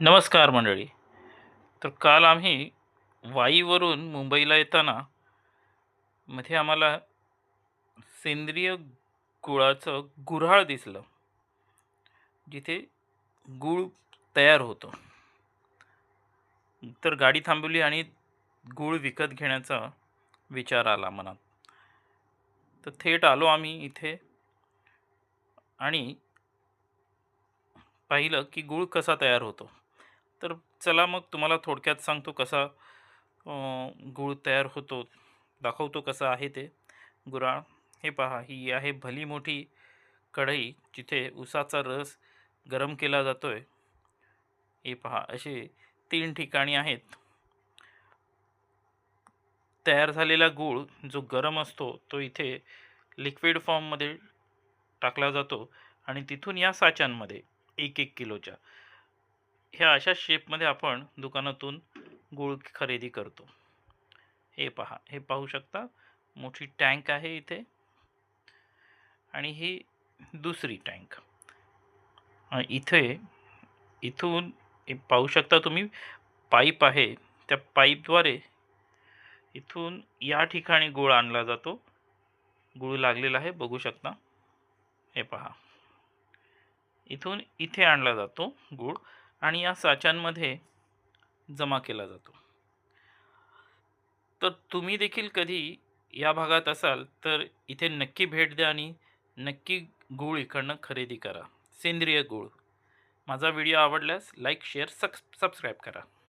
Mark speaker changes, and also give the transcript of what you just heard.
Speaker 1: नमस्कार मंडळी. तर काल आम्ही वाईवरून मुंबईला येताना मध्ये आम्हाला सेंद्रिय गुळाचं गुऱ्हाळ दिसलं. जिथे गूळ तयार होतो. तर गाडी थांबवली आणि गूळ विकत घेण्याचा विचार आला मनात. तर थेट आलो आम्ही इथे आणि पाहिलं की गूळ कसा तयार होतो. तर चला मग तुम्हाला थोडक्यात सांगतो कसा गूळ तयार होतो. दाखवतो कसा आहे ते. गुराळ हे पहा ही आहे भली मोठी कढई जिथे उसाचा रस गरम केला जातो आहे हे पहा असे तीन ठिकाणी आहेत. तयार झालेला गूळ जो गरम असतो तो इथे लिक्विड फॉर्ममध्ये टाकला जातो आणि तिथून या साच्यांमध्ये एक एक किलोच्या. ह्या अशा शेपमध्ये आपण दुकानातून गूळ खरेदी करतो. हे पहा हे पाहू शकता मोठी टँक आहे इथे. आणि ही दुसरी टँक. इथे इथून पाहू शकता तुम्ही पाईप आहे. त्या पाईपद्वारे इथून या ठिकाणी गूळ आणला जातो. गूळ लागलेला आहे बघू शकता. हे पहा. इथून इथे आणला जातो गूळ. आणि या साच्यांमध्ये जमा केला जातो. तर तुम्ही देखील कधी या भागात असाल तर इथे नक्की भेट द्या आणि नक्की गूळ इकडनं खरेदी करा. सेंद्रिय गूळ. माझा व्हिडिओ आवडल्यास लाईक शेअर सक्स सबस्क्राईब करा.